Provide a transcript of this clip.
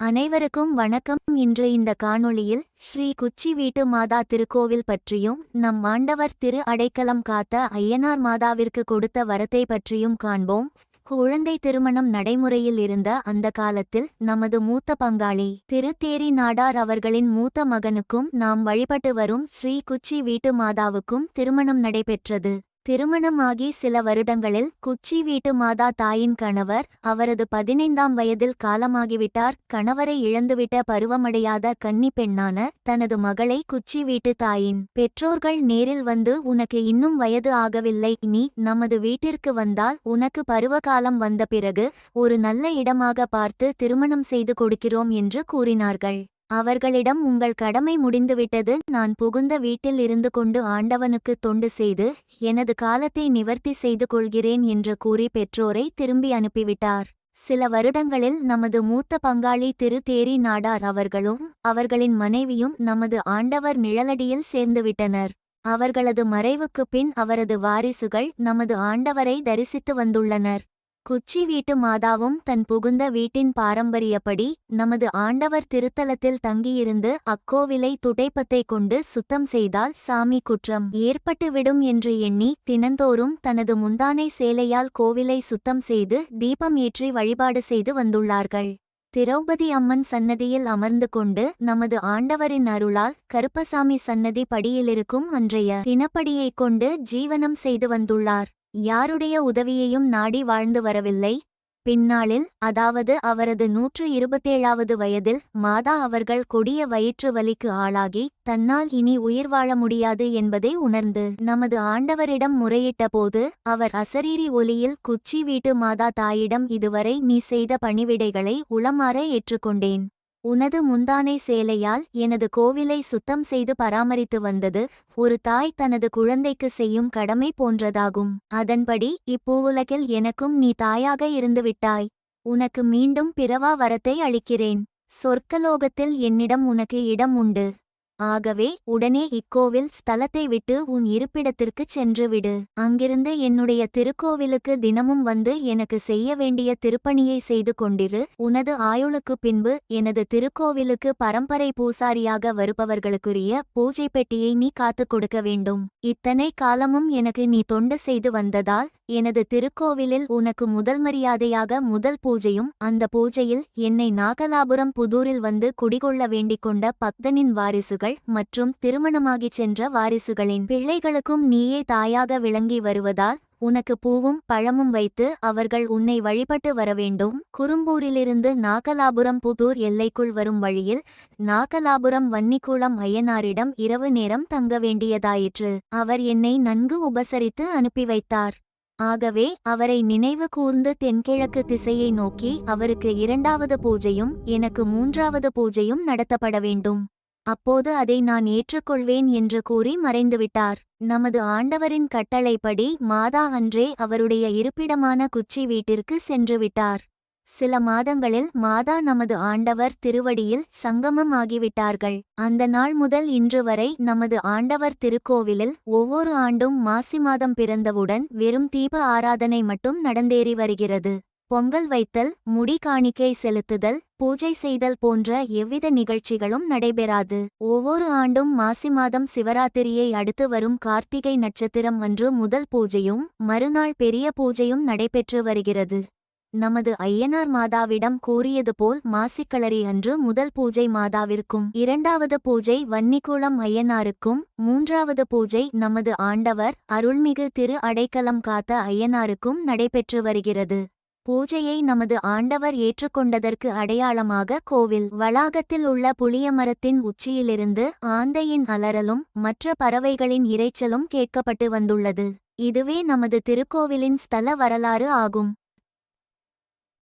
அனைவருக்கும் வணக்கம். இன்று இந்த காணொளியில் ஸ்ரீ குச்சி வீட்டு மாதா திருக்கோவில் பற்றியும் நம் ஆண்டவர் திரு அடைக்கலம் காத்த ஐயனார் மாதாவிற்கு கொடுத்த வரத்தை பற்றியும் காண்போம். குழந்தை திருமணம் நடைமுறையில் இருந்த அந்த காலத்தில் நமது மூத்த பங்காளி திருத்தேரி நாடார் அவர்களின் மூத்த மகனுக்கும் நாம் வழிபட்டு வரும் ஸ்ரீ குச்சி வீட்டு மாதாவுக்கும் திருமணம் நடைபெற்றது. திருமணமாகி சில வருடங்களில் குச்சி வீட்டு மாதா தாயின் கணவர் அவரது பதினைந்தாம் வயதில் காலமாகிவிட்டார். கணவரை இழந்துவிட்ட பருவமடையாத கன்னி பெண்ணான தனது மகளை குச்சி வீட்டு தாயின் பெற்றோர்கள் நேரில் வந்து உனக்கு இன்னும் வயது ஆகவில்லை. நீ நமது வீட்டிற்கு வந்தால் உனக்கு பருவகாலம் வந்த பிறகு ஒரு நல்ல இடமாக பார்த்து திருமணம் செய்து கொடுக்கிறோம் என்று கூறினார்கள். அவர்களிடம் உங்கள் கடமை முடிந்துவிட்டது. நான் புகுந்த வீட்டில் இருந்து கொண்டு ஆண்டவனுக்கு தொண்டு செய்து எனது காலத்தை நிவர்த்தி செய்து கொள்கிறேன் என்று கூறி பெற்றோரை திரும்பி அனுப்பிவிட்டார். சில வருடங்களில் நமது மூத்த பங்காளி திரு. தேரி நாடார் அவர்களும் அவர்களின் மனைவியும் நமது ஆண்டவர் நிழலடியில் சேர்ந்துவிட்டனர் அவர்களது மறைவுக்குப் பின் அவரது வாரிசுகள் நமது ஆண்டவரை தரிசித்து வந்துள்ளனர். குச்சி வீட்டு மாதாவும் தன் புகுந்த வீட்டின் பாரம்பரியப்படி நமது ஆண்டவர் திருத்தலத்தில் தங்கியிருந்து அக்கோவிலை துடைப்பத்தை கொண்டு சுத்தம் செய்தால் சாமி குற்றம் ஏற்பட்டுவிடும் என்று எண்ணி தினந்தோறும் தனது முந்தானை சேலையால் கோவிலை சுத்தம் செய்து தீபம் ஏற்றி வழிபாடு செய்து வந்துள்ளார்கள். திரௌபதி அம்மன் சன்னதியில் அமர்ந்து கொண்டு நமது ஆண்டவரின் அருளால் கருப்பசாமி சன்னதி படியிலிருக்கும் அன்றைய தினப்படியைக் கொண்டு ஜீவனம் செய்து வந்துள்ளார். யாருடைய உதவியையும் நாடி வாழ்ந்து வரவில்லை. பின்னாளில் அதாவது அவரது நூற்று இருபத்தேழாவது வயதில் மாதா அவர்கள் கொடிய வயிற்று வலிக்கு ஆளாகி தன்னால் இனி உயிர் வாழ முடியாது என்பதை உணர்ந்து நமது ஆண்டவரிடம் முறையிட்டபோது அவர் அசரீரி ஒலியில் குச்சி வீட்டு மாதா தாயிடம் இதுவரை நீ செய்த பணிவிடைகளை உளமாற ஏற்றுக்கொண்டேன். உனது முந்தானை சேலையால் எனது கோவிலை சுத்தம் செய்து பராமரித்து வந்தது ஒரு தாய் தனது குழந்தைக்கு செய்யும் கடமை போன்றதாகும். அதன்படி இப்பூவுலகில் எனக்கும் நீ தாயாக இருந்துவிட்டாய் உனக்கு மீண்டும் பிறவா வரத்தை அளிக்கிறேன். சொர்க்கலோகத்தில் என்னிடம் உனக்கு இடம் உண்டு. ஆகவே உடனே இக்கோவில் ஸ்தலத்தை விட்டு உன் இருப்பிடத்திற்குச் சென்றுவிடு அங்கிருந்து என்னுடைய திருக்கோவிலுக்கு தினமும் வந்து எனக்கு செய்ய வேண்டிய திருப்பணியை செய்து கொண்டிரு. உனது ஆயுளுக்கு பின்பு எனது திருக்கோவிலுக்கு பரம்பரை பூசாரியாக வருபவர்களுக்குரிய பூஜை பெட்டியை நீ காத்துக் கொடுக்க வேண்டும். இத்தனை காலமும் எனக்கு நீ தொண்டு செய்து வந்ததால் எனது திருக்கோவிலில் உனக்கு முதல் மரியாதையாக முதல் பூஜையும் அந்த பூஜையில் என்னை நாகலாபுரம் புதூரில் வந்து குடிகொள்ள வேண்டிக் கொண்ட பக்தனின் வாரிசுகள் மற்றும் திருமணமாகிச் சென்ற வாரிசுகளின் பிள்ளைகளுக்கும் நீயே தாயாக விளங்கி வருவதால் உனக்கு பூவும் பழமும் வைத்து அவர்கள் உன்னை வழிபட்டு வரவேண்டும். குறும்பூரிலிருந்து நாகலாபுரம் புதூர் எல்லைக்குள் வரும் வழியில் நாகலாபுரம் வன்னிக்குளம் ஐயனாரிடம் இரவு நேரம் தங்க வேண்டியதாயிற்று. அவர் என்னை நன்கு உபசரித்து அனுப்பி வைத்தார். ஆகவே அவரை நினைவு கூர்ந்து தென்கிழக்கு திசையை நோக்கி அவருக்கு இரண்டாவது பூஜையும் எனக்கு மூன்றாவது பூஜையும் நடத்தப்பட வேண்டும். அப்போது அதை நான் ஏற்றுக்கொள்வேன் என்று கூறி மறைந்துவிட்டார். நமது ஆண்டவரின் கட்டளைப்படி மாதா அன்றே அவருடைய இருப்பிடமான குச்சி வீட்டிற்கு சென்றுவிட்டார் சில மாதங்களில் மாதா நமது ஆண்டவர் திருவடியில் சங்கமம் ஆகிவிட்டார்கள். அந்த நாள் முதல் இன்று வரை நமது ஆண்டவர் திருக்கோவிலில் ஒவ்வொரு ஆண்டும் மாசி மாதம் பிறந்தவுடன் வெறும் தீப ஆராதனை மட்டும் நடந்தேறி வருகிறது. பொங்கல் வைத்தல் முடி காணிக்கை செலுத்துதல் பூஜை செய்தல் போன்ற எவ்வித நிகழ்ச்சிகளும் நடைபெறாது. ஒவ்வொரு ஆண்டும் மாசி மாதம் சிவராத்திரியை அடுத்து வரும் கார்த்திகை நட்சத்திரம் அன்று முதல் பூஜையும் மறுநாள் பெரிய பூஜையும் நடைபெற்று வருகிறது. நமது ஐயனார் மாதாவிடம் கூறியது போல் மாசிக்களரி அன்று முதல் பூஜை மாதாவிற்கும் இரண்டாவது பூஜை வன்னிக்குளம் ஐயனாருக்கும் மூன்றாவது பூஜை நமது ஆண்டவர் அருள்மிகு திரு அடைக்கலம் காத்த ஐயனாருக்கும் நடைபெற்று வருகிறது. பூஜையை நமது ஆண்டவர் ஏற்றுக்கொண்டதற்கு அடையாளமாக கோவில் வளாகத்தில் உள்ள புளியமரத்தின் உச்சியிலிருந்து ஆந்தையின் அலறலும் மற்ற பறவைகளின் இரைச்சலும் கேட்கப்பட்டு வந்துள்ளது. இதுவே நமது திருக்கோவிலின் ஸ்தல வரலாறு ஆகும்.